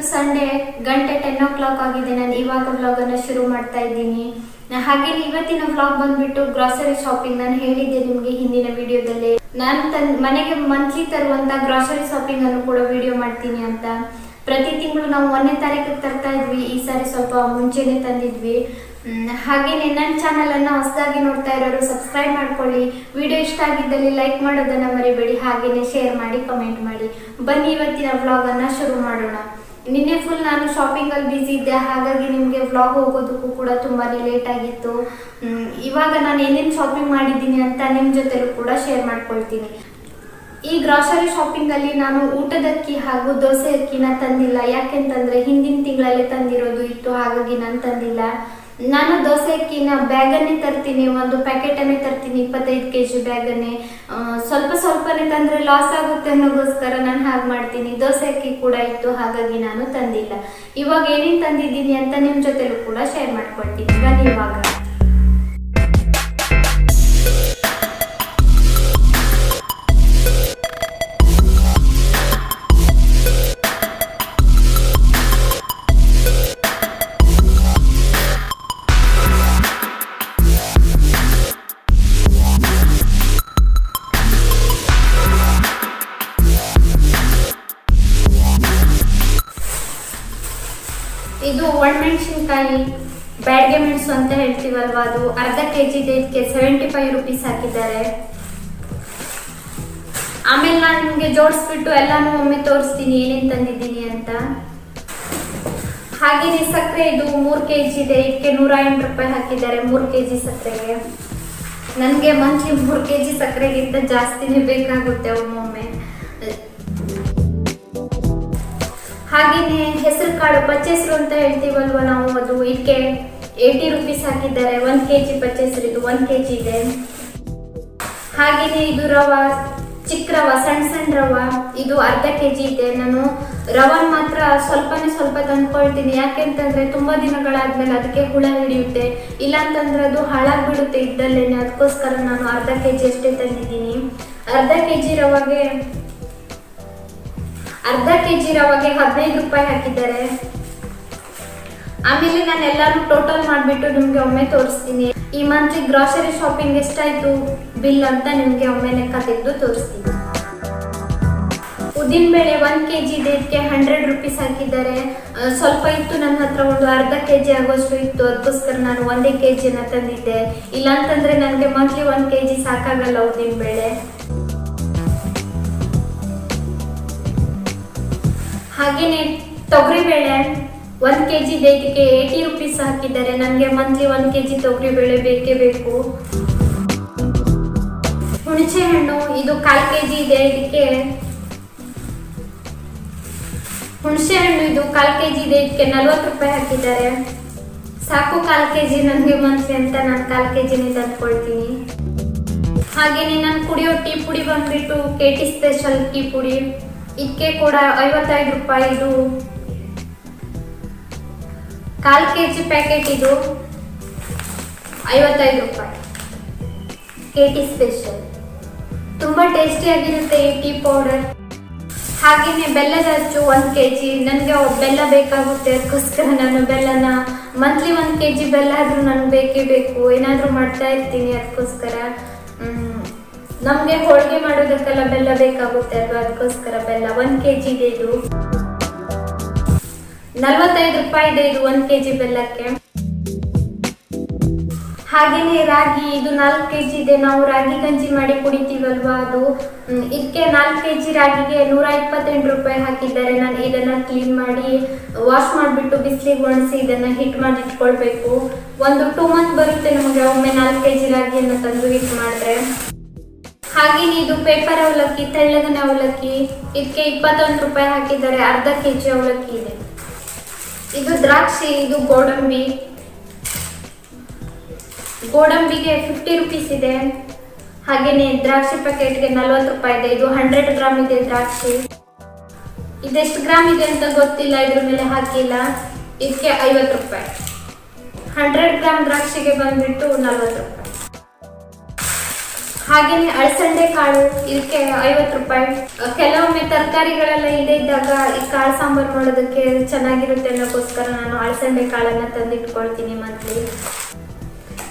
ಇವತ್ತು ಸಂಡೇ, ಗಂಟೆ ಟೆನ್ ಓ ಕ್ಲಾಕ್ ಆಗಿದೆ. ನಾನು ಇವಾಗ ವ್ಲಾಗ್ ಅನ್ನ ಶುರು ಮಾಡ್ತಾ ಇದ್ದೀನಿ. ಹಾಗೆ ಇವತ್ತಿನ ವ್ಲಾಗ್ ಬಂದ್ಬಿಟ್ಟು ಗ್ರಾಸರಿ ಶಾಪಿಂಗ್ ನಾನು ಹೇಳಿದ್ದೆ ನಿಮಗೆ ಹಿಂದಿನ ವಿಡಿಯೋದಲ್ಲಿ ನಾನು ತನ್, ಮನೆಗೆ ಮಂತ್ಲಿ ತರುವಂತ ಗ್ರಾಸರಿ ಶಾಪಿಂಗ್ ಅನ್ನು ಕೂಡ ವಿಡಿಯೋ ಮಾಡ್ತೀನಿ ಅಂತ. ಪ್ರತಿ ತಿಂಗಳು ನಾವು ಒಂದನೇ ತಾರೀಕು ತರ್ತಾ ಇದ್ವಿ. ಈ ಸಾರಿ ಸ್ವಲ್ಪ ಮುಂಚೆನೆ ತಂದಿದ್ವಿ. ಹಾಗೇನೆ ನನ್ನ ಚಾನಲ್ ಅನ್ನ ಹೊಸದಾಗಿ ನೋಡ್ತಾ ಇರೋರು ಸಬ್ಸ್ಕ್ರೈಬ್ ಮಾಡ್ಕೊಳ್ಳಿ. ವಿಡಿಯೋ ಇಷ್ಟ ಆಗಿದ್ದಲ್ಲಿ ಲೈಕ್ ಮಾಡೋದನ್ನ ಮರಿಬೇಡಿ. ಹಾಗೇನೆ ಶೇರ್ ಮಾಡಿ ಕಮೆಂಟ್ ಮಾಡಿ. ಬನ್ನಿ ಇವತ್ತಿನ ವ್ಲಾಗ್ ಅನ್ನ ಶುರು ಮಾಡೋಣ. ನಿನ್ನೆ ಫುಲ್ ನಾನು ಶಾಪಿಂಗ್ ಅಲ್ಲಿ ಬಿಸಿ ಇದ್ದೆ, ಹಾಗಾಗಿ ನಿಮಗೆ ವ್ಲಾಗ್ ಹೋಗೋದಕ್ಕೂ ಕೂಡ ತುಂಬಾನೇ ಲೇಟ್ ಆಗಿತ್ತು. ಇವಾಗ ನಾನು ಏನೇನು ಶಾಪಿಂಗ್ ಮಾಡಿದ್ದೀನಿ ಅಂತ ನಿಮ್ಮ ಜೊತೆಲೂ ಕೂಡ ಶೇರ್ ಮಾಡ್ಕೊಳ್ತೀನಿ. ಈ ಗ್ರಾಸರಿ ಶಾಪಿಂಗ್ ಅಲ್ಲಿ ನಾನು ಊಟದ ಅಕ್ಕಿ ಹಾಗೂ ದೋಸೆ ಅಕ್ಕಿನ ತಂದಿಲ್ಲ. ಯಾಕೆಂತಂದ್ರೆ ಹಿಂದಿನ ತಿಂಗಳಲ್ಲೇ ತಂದಿರೋದು ಇತ್ತು, ಹಾಗಾಗಿ ನಾನು ತಂದಿಲ್ಲ. ನಾನು ದೋಸೆ ಅಕ್ಕಿನ ಬ್ಯಾಗನ್ನೇ ತರ್ತೀನಿ, ಒಂದು ಪ್ಯಾಕೆಟನ್ನೇ ತರ್ತೀನಿ, ಇಪ್ಪತ್ತೈದು ಕೆ ಜಿ ಬ್ಯಾಗನ್ನೇ ಸ್ವಲ್ಪ ಸ್ವಲ್ಪನೇ ತಂದರೆ ಲಾಸ್ ಆಗುತ್ತೆ ಅನ್ನೋಗೋಸ್ಕರ ನಾನು ಹಾಗೆ ಮಾಡ್ತೀನಿ. ದೋಸೆ ಅಕ್ಕಿ ಕೂಡ ಇತ್ತು, ಹಾಗಾಗಿ ನಾನು ತಂದಿಲ್ಲ. ಇವಾಗ ಏನೇನು ತಂದಿದ್ದೀನಿ ಅಂತ ನಿಮ್ಮ ಜೊತೆಲೂ ಕೂಡ ಶೇರ್ ಮಾಡ್ಕೊಳ್ತೀನಿ. ಬನ್ನಿ ಇವಾಗ ಇದು ಒಣಮೆಣಸಿನ್ಕಾಯಿ ಬ್ಯಾಡ್ಗೆ ಮೆಣಸು ಅಂತ ಹೇಳ್ತೀವಲ್ವಾ ಅದು? ಅರ್ಧ ಕೆ ಜಿ ಇದೆ ಇದಕ್ಕೆ ಸೆವೆಂಟಿ ಫೈವ್ ರುಪೀಸ್ ಹಾಕಿದ್ದಾರೆ. ಆಮೇಲೆ ನಾನು ನಿಮಗೆ ಜೋಡಿಸ್ಬಿಟ್ಟು ಎಲ್ಲಾನು ಒಮ್ಮೆ ತೋರಿಸ್ತೀನಿ, ಏನೇನು ತಂದಿದ್ದೀನಿ ಅಂತ. ಹಾಗೇನೆ ಸಕ್ಕರೆ ಇದು ಮೂರು ಕೆ ಜಿ ಇದೆ ಇದಕ್ಕೆ ನೂರ ಎಂಟು ರೂಪಾಯಿ ಹಾಕಿದ್ದಾರೆ, ಮೂರು ಕೆ ಜಿ ಸಕ್ಕರೆಗೆ. ನನಗೆ ಮಂತ್ಲಿ ಮೂರು ಕೆ ಜಿ ಸಕ್ಕರೆಗಿಂತ ಜಾಸ್ತಿನೇ ಬೇಕಾಗುತ್ತೆ ಒಮ್ಮೊಮ್ಮೆ. ಹಾಗೇನೆ ಹೆಸರು ಕಾಳು ಪಚ್ಚೆಸರು ಅಂತ ಹೇಳ್ತೀವಲ್ವ ನಾವು, ಅದು ಇದಕ್ಕೆ ಏಯ್ಟಿ ರುಪೀಸ್ ಹಾಕಿದ್ದಾರೆ. ಒನ್ ಕೆ ಜಿ ಪಚ್ಚೆಸರು, ಇದು ಒಂದು ಕೆ ಜಿ ಇದೆ. ಹಾಗೇನೆ ಇದು ರವ, ಚಿಕ್ಕ ರವ, ಸಣ್ಣ ಸಣ್ಣ ರವ, ಇದು ಅರ್ಧ ಕೆ ಜಿ ಇದೆ. ನಾನು ರವನ್ ಮಾತ್ರ ಸ್ವಲ್ಪನೇ ಸ್ವಲ್ಪ ತಂದ್ಕೊಳ್ತೀನಿ. ಯಾಕೆಂತಂದ್ರೆ ತುಂಬಾ ದಿನಗಳಾದ್ಮೇಲೆ ಅದಕ್ಕೆ ಹುಳ ಹಿಡಿಯುತ್ತೆ. ಇಲ್ಲ ಅಂತಂದ್ರೆ ಅದು ಹಾಳಾಗ್ಬಿಡುತ್ತೆ ಇದ್ದಲ್ಲೇನೆ. ಅದಕ್ಕೋಸ್ಕರ ನಾನು ಅರ್ಧ ಕೆ ಜಿ ಅಷ್ಟೇ ತಂದಿದ್ದೀನಿ. ಅರ್ಧ ಕೆ ಜಿ ರವಾಗೆ ಅರ್ಧ ಕೆ ಜಿ ರವಾಗೆ ಹದಿನೈದು ರೂಪಾಯಿ ಹಾಕಿದ್ದಾರೆ. ಆಮೇಲೆ ನಾನು ಎಲ್ಲಾನು ಟೋಟಲ್ ಮಾಡಿಬಿಟ್ಟು ನಿಮ್ಗೆ ಒಮ್ಮೆ ತೋರಿಸ್ತೀನಿ. ಈ ಮಂತ್ಲಿ ಗ್ರಾಸರಿ ಶಾಪಿಂಗ್ ಎಷ್ಟಾಯ್ತು? ಬಿಲ್ ಅಂತ ನಿಮಗೆ ಒಮ್ಮೆ ಲೆಕ್ಕ ತೆಗೆದು ತೋರಿಸ್ತೀನಿ. ಉದ್ದಿನ ಬೇಳೆ ಒನ್ ಕೆ ಜಿ ಡೇಟ್ಗೆ ಹಂಡ್ರೆಡ್ ರುಪೀಸ್ ಹಾಕಿದ್ದಾರೆ. ಸ್ವಲ್ಪ ಇತ್ತು ನನ್ನ ಹತ್ರ ಒಂದು ಅರ್ಧ ಕೆ ಜಿ ಆಗೋಷ್ಟು ಇತ್ತು. ಅದಕ್ಕೋಸ್ಕರ ನಾನು ಒಂದೇ ಕೆ ಜಿನ ತಂದಿದ್ದೆ. ಇಲ್ಲಾಂತಂದ್ರೆ ನನಗೆ ಮಂತ್ಲಿ ಒನ್ ಕೆ ಜಿ ಸಾಕಾಗಲ್ಲ ಉದ್ದಿನ ಬೇಳೆ ಹಾಗೇನೆ ತೊಗರಿಬೇಳೆ ಒಂದು ಕೆ ಜಿ ಇದೆ ಇದಕ್ಕೆ ಏಯ್ಟಿ ರುಪೀಸ್ ಹಾಕಿದ್ದಾರೆ. ನನಗೆ ಮಂತ್ಲಿ ಒಂದು ಕೆ ಜಿ ತೊಗರಿಬೇಳೆ ಬೇಕೇ ಬೇಕು. ಹುಣಸೆ ಹಣ್ಣು, ಇದು ಕಾಲು ಕೆ ಜಿ ಇದೆ. ಇದಕ್ಕೆ ಹುಣಸೆ ಹಣ್ಣು, ಇದು ಕಾಲು ಕೆ ಜಿ ಇದೆ. ಇದಕ್ಕೆ ನಲ್ವತ್ತು ರೂಪಾಯಿ ಹಾಕಿದ್ದಾರೆ. ಸಾಕು ಕಾಲು ಕೆ ಜಿ ನನಗೆ ಮಂತ್ಲಿ ಅಂತ ನಾನು ಕಾಲು ಕೆ ಜಿನೇ ತಂದ್ಕೊಳ್ತೀನಿ. ಹಾಗೇನೆ ನಾನು ಕುಡಿಯೋ ಟೀ ಪುಡಿ ಬಂದ್ಬಿಟ್ಟು ಕೆ ಟಿ ಸ್ಪೆಷಲ್ ಟೀ ಪುಡಿ. ಇದಕ್ಕೆ ಕೂಡ ಐವತ್ತೈದು ರೂಪಾಯಿ ಇದು. ಕಾಲ್ ಕೆ ಜಿ ಪ್ಯಾಕೆಟ್ ಇದು ಐವತ್ತೈದು ರೂಪಾಯಿ. ಕೆ ಟಿ ಸ್ಪೆಷಲ್ ತುಂಬ ಟೇಸ್ಟಿಯಾಗಿರುತ್ತೆ ಈ ಟೀ ಪೌಡರ್ ಹಾಗೆಯೇ ಬೆಲ್ಲದ ಅಚ್ಚು ಒಂದು ಕೆ ಜಿ ನನಗೆ ಬೆಲ್ಲ ಬೇಕಾಗುತ್ತೆ, ಅದಕ್ಕೋಸ್ಕರ ನಾನು ಬೆಲ್ಲನ ಮಂತ್ಲಿ ಒಂದು ಕೆ ಜಿ ಬೆಲ್ಲ ಆದರೂ ನನಗೆ ಬೇಕೇ ಬೇಕು. ಏನಾದರೂ ಮಾಡ್ತಾ ಇರ್ತೀನಿ ಅದಕ್ಕೋಸ್ಕರ. ನಮಗೆ ಹೋಳಿಗೆ ಮಾಡೋದಕ್ಕೆಲ್ಲ ಬೆಲ್ಲ ಬೇಕಾಗುತ್ತೆ ಅಲ್ವಾ? ಅದಕ್ಕೋಸ್ಕರ ಬೆಲ್ಲ ಒಂದು ಕೆಜಿ ಇದೆ ಇದು. ನಲ್ವತ್ತೈದು ರೂಪಾಯಿ ಇದೆ ಇದು ಒಂದ್ ಕೆಜಿ ಬೆಲ್ಲಕ್ಕೆ. ಹಾಗೇನೆ ರಾಗಿ, ಇದು ನಾಲ್ಕು ಕೆ ಜಿ ಇದೆ. ನಾವು ರಾಗಿ ಗಂಜಿ ಮಾಡಿ ಕುಡಿತೀವಲ್ವಾ ಅದು? ಇದಕ್ಕೆ ನಾಲ್ಕು ಕೆ ಜಿ ರಾಗಿಗೆ ನೂರ ಇಪ್ಪತ್ತೆಂಟು ರೂಪಾಯಿ ಹಾಕಿದ್ದಾರೆ. ನಾನು ಇದನ್ನ ಕ್ಲೀನ್ ಮಾಡಿ ವಾಶ್ ಮಾಡಿಬಿಟ್ಟು ಬಿಸಿಲಿಗೆ ಒಣಸಿ ಇದನ್ನ ಹಿಟ್ ಮಾಡಿ ಇಟ್ಕೊಳ್ಬೇಕು. ಒಂದು ಟೂ ಮಂತ್ ಬರುತ್ತೆ ನಮಗೆ ಒಮ್ಮೆ ನಾಲ್ಕು ಕೆ ಜಿ ರಾಗಿಯನ್ನು ತಂದು ಹಿಟ್ ಮಾಡಿದ್ರೆ. ಹಾಗೇನೆ ಇದು ಪೇಪರ್ ಅವಲಕ್ಕಿ, ತೆಳ್ಳಗಿನ ಅವಲಕ್ಕಿ, ಇದಕ್ಕೆ ಇಪ್ಪತ್ತೊಂದು ರೂಪಾಯಿ ಹಾಕಿದ್ದಾರೆ, ಅರ್ಧ ಕೆ ಜಿ ಅವಲಕ್ಕಿ ಇದೆ. ಇದು ದ್ರಾಕ್ಷಿ, ಇದು ಗೋಡಂಬಿ. ಗೋಡಂಬಿಗೆ ಫಿಫ್ಟಿ ರುಪೀಸ್ ಇದೆ. ಹಾಗೇನೆ ದ್ರಾಕ್ಷಿ ಪ್ಯಾಕೆಟ್ಗೆ ನಲ್ವತ್ತು ರೂಪಾಯಿ ಇದೆ. ಇದು ಹಂಡ್ರೆಡ್ ಗ್ರಾಮ್ ಇದೆ ದ್ರಾಕ್ಷಿ. ಇದೆಷ್ಟು ಗ್ರಾಮ್ ಇದೆ ಅಂತ ಗೊತ್ತಿಲ್ಲ, ಇದ್ರ ಮೇಲೆ ಹಾಕಿಲ್ಲ. ಇದಕ್ಕೆ ಐವತ್ತು ರೂಪಾಯಿ. ಹಂಡ್ರೆಡ್ ಗ್ರಾಮ್ ದ್ರಾಕ್ಷಿಗೆ ಬಂದ್ಬಿಟ್ಟು ನಲ್ವತ್ತು ರೂಪಾಯಿ. ಹಾಗೇನೆ ಅಳಸಂಡೆ ಕಾಳು, ಇದಕ್ಕೆ ಐವತ್ತು ರೂಪಾಯಿ. ಕೆಲವೊಮ್ಮೆ ತರಕಾರಿಗಳೆಲ್ಲ ಇದೇ ಇದ್ದಾಗ ಈ ಕಾಳು ಸಾಂಬಾರು ಮಾಡೋದಕ್ಕೆ ಚೆನ್ನಾಗಿರುತ್ತೆ ಅನ್ನೋಕ್ಕೋಸ್ಕರ ನಾನು ಅಳಸಂಡೆ ಕಾಳನ್ನ ತಂದಿಟ್ಕೊಳ್ತೀನಿ ಮಂತ್ಲಿ.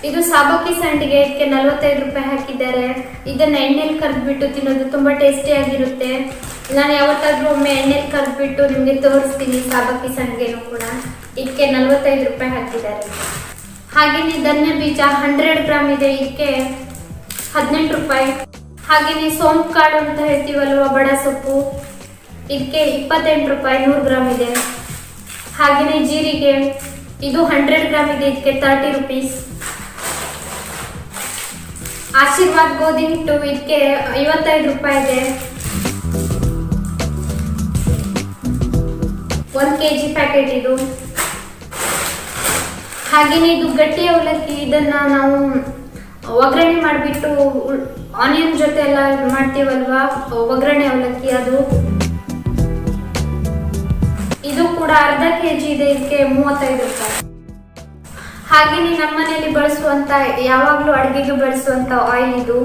ಇದು ಸಾಬಕ್ಕಿ ಸಂಡಿಗೆ, ಇದಕ್ಕೆ ನಲ್ವತ್ತೈದು ರೂಪಾಯಿ ಹಾಕಿದ್ದಾರೆ. ಇದನ್ನ ಎಣ್ಣೆಲಿ ಕರೆದ್ಬಿಟ್ಟು ತಿನ್ನೋದು ತುಂಬಾ ಟೇಸ್ಟಿ ಆಗಿರುತ್ತೆ. ನಾನು ಯಾವತ್ತಾದ್ರೂ ಒಮ್ಮೆ ಎಣ್ಣೆಲಿ ಕರೆದ್ಬಿಟ್ಟು ನಿಮಗೆ ತೋರಿಸ್ತೀನಿ ಸಾಬಕ್ಕಿ ಸಂಡಿಗೆನೂ ಕೂಡ. ಇದಕ್ಕೆ ನಲವತ್ತೈದು ರೂಪಾಯಿ ಹಾಕಿದ್ದಾರೆ. ಹಾಗೇನೆ ಧನ್ಯ ಬೀಜ ಹಂಡ್ರೆಡ್ ಗ್ರಾಮ್ ಇದೆ, ಇದಕ್ಕೆ ಹದಿನೆಂಟು ರೂಪಾಯಿ. ಹಾಗೇನೆ ಸೋಂಪು ಕಾಳು ಅಂತ ಹೇಳ್ತೀವಲ್ವ, ಬಡ ಸೊಪ್ಪು? ಇದಕ್ಕೆ ಇಪ್ಪತ್ತೆಂಟು ರೂಪಾಯಿ ನೂರು ಗ್ರಾಮ್ ಇದೆ. ಹಾಗೇನೆ ಜೀರಿಗೆ, ಇದು ಹಂಡ್ರೆಡ್ ಗ್ರಾಮ್ ಇದೆ, ಇದಕ್ಕೆ ತರ್ಟಿ ರುಪೀಸ್ ಆಶೀರ್ವಾದ್ ಗೋಧಿ ಹಿಟ್ಟು, ಇದಕ್ಕೆ ಐವತ್ತೈದು ರೂಪಾಯಿ ಇದೆ. ಒಂದು ಕೆ ಜಿ ಪ್ಯಾಕೆಟ್ ಇದು. ಹಾಗೇನೆ ಇದು ಗಟ್ಟಿ ಅವಲಕ್ಕಿ, ಇದನ್ನ ನಾವು ಒಗ್ಗರಣೆ ಮಾಡಿಬಿಟ್ಟು ಆನಿಯನ್ ಜೊತೆ ಎಲ್ಲ ಮಾಡ್ತೀವಲ್ವಾ? ಒಗ್ಗರಣೆ ಅವಲಕ್ಕಿ ಅದು. ಇದು ಕೂಡ ಅರ್ಧ ಕೆ ಜಿ ಇದೆ, ಇದಕ್ಕೆ ಮೂವತ್ತೈದು ರೂಪಾಯಿ. ಹಾಗೇನೆ ನಮ್ಮ ಮನೆಯಲ್ಲಿ ಬಳಸುವಂತ, ಯಾವಾಗ್ಲೂ ಅಡುಗೆಗೆ ಬಳಸುವಂತ ಆಯಿಲ್ ಇದು.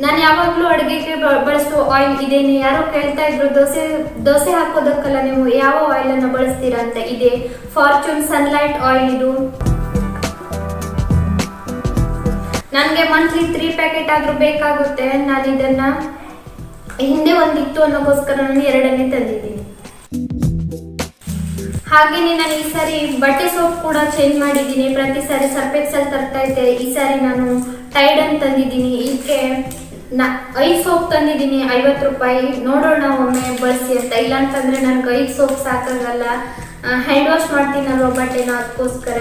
ನಾನು ಯಾವಾಗ್ಲೂ ಅಡುಗೆಗೆ ಬಳಸುವ ಆಯಿಲ್ ಇದೇನೆ. ಯಾರೋ ಕೇಳ್ತಾ ಇದ್ರು, ದೋಸೆ ದೋಸೆ ಹಾಕೋದಕ್ಕೆಲ್ಲ ನೀವು ಯಾವ ಆಯಿಲ್ ಅನ್ನು ಬಳಸ್ತೀರಾ? ಅಂತ ಇದೆ. ಫಾರ್ಚೂನ್ ಸನ್ಲೈಟ್ ಆಯಿಲ್ ಇದು. ನನಗೆ ಮಂತ್ಲಿ ತ್ರೀ ಪ್ಯಾಕೆಟ್ ಆದರೂ ಬೇಕಾಗುತ್ತೆ ನಾನು ಇದನ್ನು ಹಿಂದೆ ಒಂದಿತ್ತು ಅನ್ನೋಕ್ಕೋಸ್ಕರ ನಾನು ಎರಡನೇ ತಂದಿದ್ದೀನಿ. ಹಾಗೆಯೇ ನಾನು ಈ ಸಾರಿ ಬಟ್ಟೆ ಸೋಪ್ ಕೂಡ ಚೇಂಜ್ ಮಾಡಿದ್ದೀನಿ. ಪ್ರತಿ ಸಾರಿ ಸರ್ಫೆಕ್ಸಲ್ ತರ್ತಾ ಇದ್ದೆ. ಈ ಸಾರಿ ನಾನು ಟೈಡ್ ಅಂತ ತಂದಿದ್ದೀನಿ. ಇದಕ್ಕೆ ನಾ, ಐದು ಸೋಪ್ ತಂದಿದ್ದೀನಿ. ಐವತ್ತು ರೂಪಾಯಿ. ನೋಡೋಣ ಒಮ್ಮೆ ಬಳಸಿ ಅಂತ. ಇಲ್ಲ ನಾನು ಕೈಗೆ ಐದು ಸೋಪ್ ಸಾಕಾಗಲ್ಲ. ಹ್ಯಾಂಡ್ ವಾಶ್ ಮಾಡ್ತೀನಲ್ವ ಬಟ್ಟೆನ ಅದಕ್ಕೋಸ್ಕರ?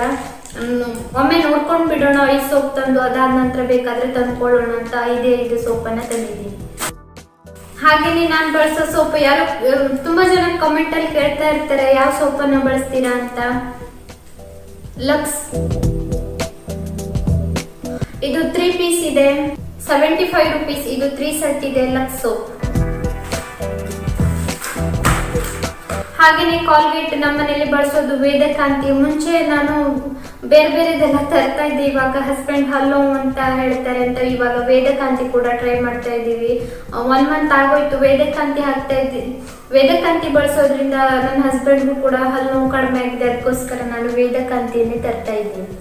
ಒಮ್ಮೆ ನೋಡ್ಕೊಂಡು ಬಿಡೋಣ ಐದು ಸೋಪ್ ತಂದು ಅದಾದ ನಂತರ ಬೇಕಾದ್ರೆ ತಂದ್ಕೊಳ್ಳೋಣ ಅಂತ ಐದೇ ಐದು ಸೋಪನ್ನ ತಂದಿದ್ದೀನಿ. ಹಾಗೇನೆ ನಾನು ಬಳಸೋ ಸೋಪ್ ಯಾರು, ತುಂಬಾ ಜನ ಕಮೆಂಟ್ ಅಲ್ಲಿ ಕೇಳ್ತಾ ಇರ್ತಾರೆ, ಯಾವ ಸೋಪನ್ನ ಬಳಸ್ತೀರಾ ಅಂತ. ಲಕ್ಸ್. ಇದು ತ್ರೀ ಪೀಸ್ ಇದೆ. ಸೆವೆಂಟಿ ಫೈವ್ ರುಪೀಸ್ ಇದು ತ್ರೀ ಸೆಟ್ ಇದೆ ಲಕ್ಸ್ ಸೋಪ್ ಹಾಗೇನೆ ಕಾಲ್ಗೇಟ್ ನಮ್ಮ ಮನೇಲಿ ಬಳಸೋದು ವೇದಕಾಂತಿ. ಮುಂಚೆ ನಾನು ಬೇರೆ ಬೇರೆದೆಲ್ಲ ತರ್ತಾ ಇದ್ದೆ. ಇವಾಗ ಹಸ್ಬೆಂಡ್ ಹಲ್ಲೋ ಅಂತ ಹೇಳ್ತಾರೆ ಅಂತ ಇವಾಗ ವೇದಕಾಂತಿ ಕೂಡ ಟ್ರೈ ಮಾಡ್ತಾ ಇದ್ದೀವಿ. ಒನ್ ಮಂತ್ ಆಗೋಯ್ತು. ವೇದಕಾಂತಿ ಹಾಕ್ತಾ ಇದ್ದೀನಿ ವೇದಕಾಂತಿ ಬಳಸೋದ್ರಿಂದ ನನ್ನ ಹಸ್ಬೆಂಡ್ಗೂ ಕೂಡ ಹಲ್ಲು ಕಡಿಮೆ ಆಗಿದೆ. ಅದಕ್ಕೋಸ್ಕರ ನಾನು ವೇದಕಾಂತಿಯನ್ನೇ ತರ್ತಾ ಇದ್ದೀನಿ.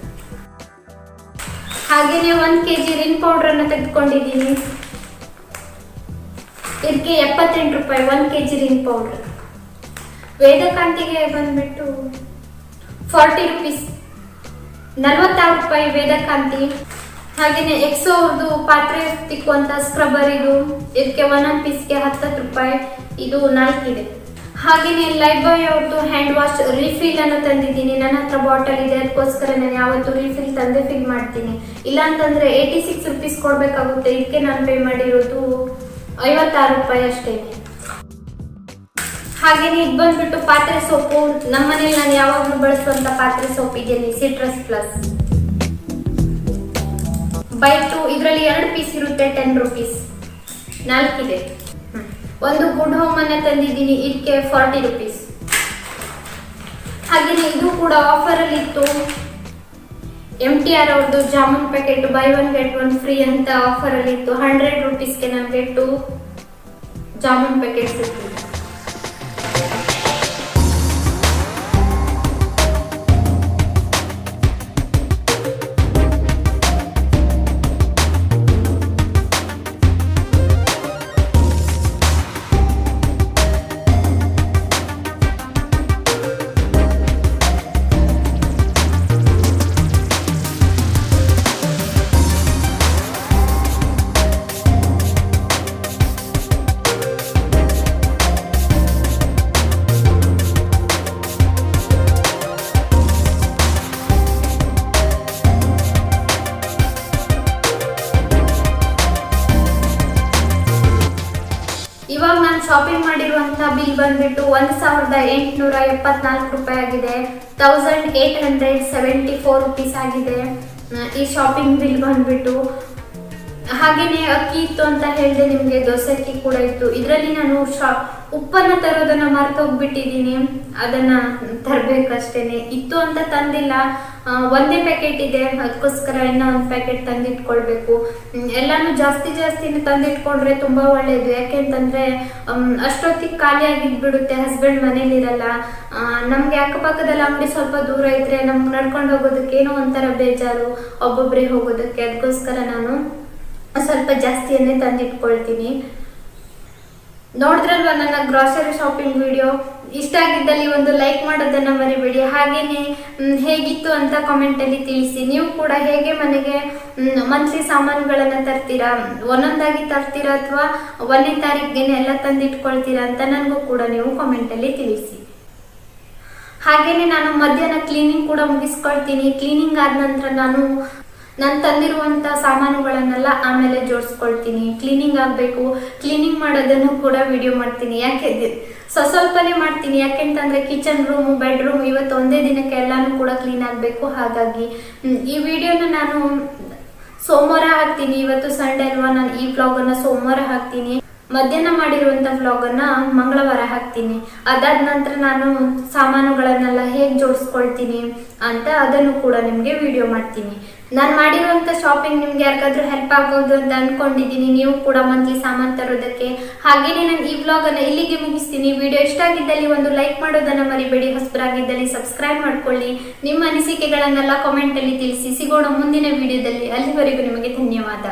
ಹಾಗೇನೆ ಒಂದ್ ಕೆ ಜಿ ರಿನ್ ಪೌಡರ್ ಅನ್ನ ತೆಗೆದುಕೊಂಡಿದ್ದೀನಿ. ಇದಕ್ಕೆ ಎಪ್ಪತ್ತೆಂಟು ರೂಪಾಯಿ ಒಂದ್ ಕೆ ಜಿ ರಿನ್ ಪೌಡರ್ ವೇದಕಾಂತಿಗೆ ಬಂದ್ಬಿಟ್ಟು ಫಾರ್ಟಿ ರುಪೀಸ್ ನಲವತ್ತಾರು ರೂಪಾಯಿ ವೇದಕಾಂತಿ. ಹಾಗೇನೆ ಎಕ್ಸೋ ಅವ್ರದ್ದು ಪಾತ್ರೆ ತಿಕ್ಕುವಂತ ಸ್ಕ್ರಬ್ಬರ್ ಇದು. ಇದಕ್ಕೆ ಒಂದೊಂದು ಪೀಸ್ಗೆ ಹತ್ತತ್ತು ರೂಪಾಯಿ. ಇದು ನಾಲ್ಕಿದೆ ಹಾಗೇನೆ ಬಾಯ್ ಅವ್ರದ್ದು ಹ್ಯಾಂಡ್ ವಾಶ್ ರಿಫಿಲ್ ಅನ್ನು ತಂದಿದ್ದೀನಿ. ನನ್ನ ಹತ್ರ ಬಾಟಲ್ ಇದೆ. ಅದಕ್ಕೋಸ್ಕರ ನಾನು ಯಾವತ್ತು ರಿಫಿಲ್ ತಂದೆ ಫಿಲ್ ಮಾಡ್ತೀನಿ. ಇಲ್ಲ ಅಂತಂದ್ರೆ ಏಯ್ಟಿ ಸಿಕ್ಸ್ ರುಪೀಸ್ ಕೊಡ್ಬೇಕಾಗುತ್ತೆ. ಇದಕ್ಕೆ ನಾನು ಪೇ ಮಾಡಿರೋದು ಐವತ್ತಾರು ರೂಪಾಯಿ ಅಷ್ಟೇ. ಹಾಗೇನೆ ಇದು ಬಂದ್ಬಿಟ್ಟು ಪಾತ್ರೆ ಸೋಪು ನಮ್ಮ ನಮ್ಮನೇಲಿ ನಾನು ಯಾವಾಗಲೂ ಬಳಸುವಂತ ಪಾತ್ರೆ ಸೋಪ್ ಇದೆಯಲ್ಲ ಸಿಟ್ರಸ್ ಪ್ಲಸ್ ಬೈ ಟು ಇದರಲ್ಲಿ ಎರಡು ಪೀಸ್ ಇರುತ್ತೆ ಟೆನ್ ರುಪೀಸ್ ನಾಲ್ಕಿದೆ. ಒಂದು ಗುಡ್ ಹೋಮ್ ಅನ್ನ ತಂದಿದ್ದೀನಿ ಇದಕ್ಕೆ ಫಾರ್ಟಿ ರುಪೀಸ್ ಹಾಗೇನೆ ಇದು ಕೂಡ ಆಫರ್ ಅಲ್ಲಿ ಇತ್ತು ಎಂ ಟಿ ಆರ್ ಅವ್ರದ್ದು jamun packet buy one get one free ಅಂತ ಆಫರ್ ಅಲ್ಲಿ ಇತ್ತು ಹಂಡ್ರೆಡ್ ರುಪೀಸ್ಗೆ ನನಗೆ ಟು ಜಾಮೂನ್ ಪ್ಯಾಕೆಟ್ ಸಿಕ್ಕಿದೆ ಬಿಲ್ ಒಂದು ಸಾವಿರದ ಎಂಟುನೂರ ಎಪ್ಪತ್ನಾಲ್ಕು ರೂಪಾಯಿ ಆಗಿದೆ. Thousand eight hundred seventy four rupees ಆಗಿದೆ ಈ ಶಾಪಿಂಗ್ ಬಿಲ್ ಬಂದ್ಬಿಟ್ಟು. ಹಾಗೆಯೇ ಅಕ್ಕಿ ಇತ್ತು ಅಂತ ಹೇಳಿದೆ ನಿಮಗೆ, ದೋಸೆ ಅಕ್ಕಿ ಕೂಡ ಇತ್ತು. ಇದರಲ್ಲಿ ನಾನು ಶಾ, ಉಪ್ಪನ್ನು ತರೋದನ್ನು ಮರ್ತೋಗ್ಬಿಟ್ಟಿದ್ದೀನಿ ಅದನ್ನು ತರಬೇಕಷ್ಟೇ ಇತ್ತು ಅಂತ ತಂದಿಲ್ಲ. ಒಂದೇ ಪ್ಯಾಕೆಟ್ ಇದೆ ಅದಕ್ಕೋಸ್ಕರ ಇನ್ನೂ ಒಂದು ಪ್ಯಾಕೆಟ್ ತಂದಿಟ್ಕೊಳ್ಬೇಕು. ಎಲ್ಲಾನು ಜಾಸ್ತಿ ಜಾಸ್ತಿನೇ ತಂದಿಟ್ಕೊಂಡ್ರೆ ತುಂಬಾ ಒಳ್ಳೇದು. ಯಾಕೆಂತಂದ್ರೆ ಅಷ್ಟೊತ್ತಿಗೆ ಖಾಲಿ ಆಗಿದ್ಬಿಡುತ್ತೆ ಹಸ್ಬೆಂಡ್ ಮನೇಲಿರಲ್ಲ ನಮ್ಗೆ ಅಕ್ಕಪಕ್ಕದಲ್ಲಿ ಅಂಗಡಿ ಸ್ವಲ್ಪ ದೂರ ಇದ್ರೆ ನಮ್ಗೆ ನಡ್ಕೊಂಡು ಹೋಗೋದಕ್ಕೆ ಏನೋ ಒಂಥರ ಬೇಜಾರು. ಒಬ್ಬೊಬ್ಬರೇ ಹೋಗೋದಕ್ಕೆ ಅದಕ್ಕೋಸ್ಕರ ನಾನು ಸ್ವಲ್ಪ ಜಾಸ್ತಿಯನ್ನೇ ತಂದಿಟ್ಕೊಳ್ತೀನಿ. ನೋಡಿದ್ರಲ್ವಾ ನನ್ನ ಗ್ರಾಸರಿ ಶಾಪಿಂಗ್ ವಿಡಿಯೋ ಇಷ್ಟ ಆಗಿದ್ದಲ್ಲಿ ಒಂದು ಲೈಕ್ ಮಾಡೋದನ್ನ ಮರಿಬೇಡಿ. ಹಾಗೆಯೇ ಹೇಗಿತ್ತು ಅಂತ ಕಾಮೆಂಟ್ ಅಲ್ಲಿ ತಿಳಿಸಿ. ನೀವು ಕೂಡ ಹೇಗೆ ಮನೆಗೆ ಮಂತ್ಲಿ ಸಾಮಾನುಗಳನ್ನು ತರ್ತೀರಾ? ಒಂದೊಂದಾಗಿ ತರ್ತೀರಾ ಅಥವಾ ಒಂದನೇ ತಾರೀಕಿಗೆ ಎಲ್ಲ ತಂದಿಟ್ಕೊಳ್ತೀರಾ ಅಂತ ನನಗೂ ಕೂಡ ನೀವು ಕಾಮೆಂಟ್ ಅಲ್ಲಿ ತಿಳಿಸಿ. ಹಾಗೆಯೇ ನಾನು ಮಧ್ಯಾಹ್ನ ಕ್ಲೀನಿಂಗ್ ಕೂಡ ಮುಗಿಸ್ಕೊಳ್ತೀನಿ. ಕ್ಲೀನಿಂಗ್ ಆದ ನಂತರ ನಾನು ನಾನು ತಂದಿರುವಂತ ಸಾಮಾನುಗಳನ್ನೆಲ್ಲ ಆಮೇಲೆ ಜೋಡಿಸ್ಕೊಳ್ತೀನಿ. ಕ್ಲೀನಿಂಗ್ ಆಗಬೇಕು. ಕ್ಲೀನಿಂಗ್ ಮಾಡೋದನ್ನು ಕೂಡ ವಿಡಿಯೋ ಮಾಡ್ತೀನಿ. ಯಾಕೆ ಸ್ವ ಸ್ವಲ್ಪನೇ ಮಾಡ್ತೀನಿ. ಯಾಕೆಂತಂದ್ರೆ ಕಿಚನ್ ರೂಮ್ ಬೆಡ್ರೂಮ್ ಇವತ್ತು ಒಂದೇ ದಿನಕ್ಕೆ ಎಲ್ಲಾನು ಕೂಡ ಕ್ಲೀನ್ ಆಗಬೇಕು. ಹಾಗಾಗಿ ಈ ವಿಡಿಯೋನ ನಾನು ಸೋಮವಾರ ಹಾಕ್ತೀನಿ. ಇವತ್ತು ಸಂಡೇ ಅಲ್ವಾ ನಾನು ಈ ಬ್ಲಾಗ್ ಅನ್ನ ಸೋಮವಾರ ಹಾಕ್ತೀನಿ. ಮಧ್ಯಾಹ್ನ ಮಾಡಿರುವಂತ ಬ್ಲಾಗ್ ಅನ್ನ ಮಂಗಳವಾರ ಹಾಕ್ತೀನಿ. ಅದಾದ ನಂತರ ನಾನು ಸಾಮಾನುಗಳನ್ನೆಲ್ಲ ಹೇಗೆ ಜೋಡಿಸ್ಕೊಳ್ತೀನಿ ಅಂತ ಅದನ್ನು ಕೂಡ ನಿಮಗೆ ವಿಡಿಯೋ ಮಾಡ್ತೀನಿ. ನಾನು ಮಾಡಿರುವಂಥ ಶಾಪಿಂಗ್ ನಿಮ್ಗೆ ಯಾರಿಗಾದ್ರೂ ಹೆಲ್ಪ್ ಆಗ್ಬೋದು ಅಂತ ಅನ್ಕೊಂಡಿದ್ದೀನಿ ನೀವು ಕೂಡ ಮಂತ್ಲಿ ಸಾಮಾನು ತರೋದಕ್ಕೆ. ಹಾಗೇನೆ ನಾನು ಈ ವ್ಲಾಗ್ ಅನ್ನ ಇಲ್ಲಿಗೆ ಮುಗಿಸ್ತೀನಿ. ವಿಡಿಯೋ ಇಷ್ಟ ಆಗಿದ್ದಲ್ಲಿ ಒಂದು ಲೈಕ್ ಮಾಡೋದನ್ನ ಮರಿಬೇಡಿ. ಹೊಸಬರಾಗಿದ್ದಲ್ಲಿ ಸಬ್ಸ್ಕ್ರೈಬ್ ಮಾಡ್ಕೊಳ್ಳಿ. ನಿಮ್ಮ ಅನಿಸಿಕೆಗಳನ್ನೆಲ್ಲ ಕಾಮೆಂಟ್ ಅಲ್ಲಿ ತಿಳಿಸಿ. ಸಿಗೋಣ ಮುಂದಿನ ವಿಡಿಯೋದಲ್ಲಿ ಅಲ್ಲಿವರೆಗೂ ನಿಮಗೆ ಧನ್ಯವಾದ.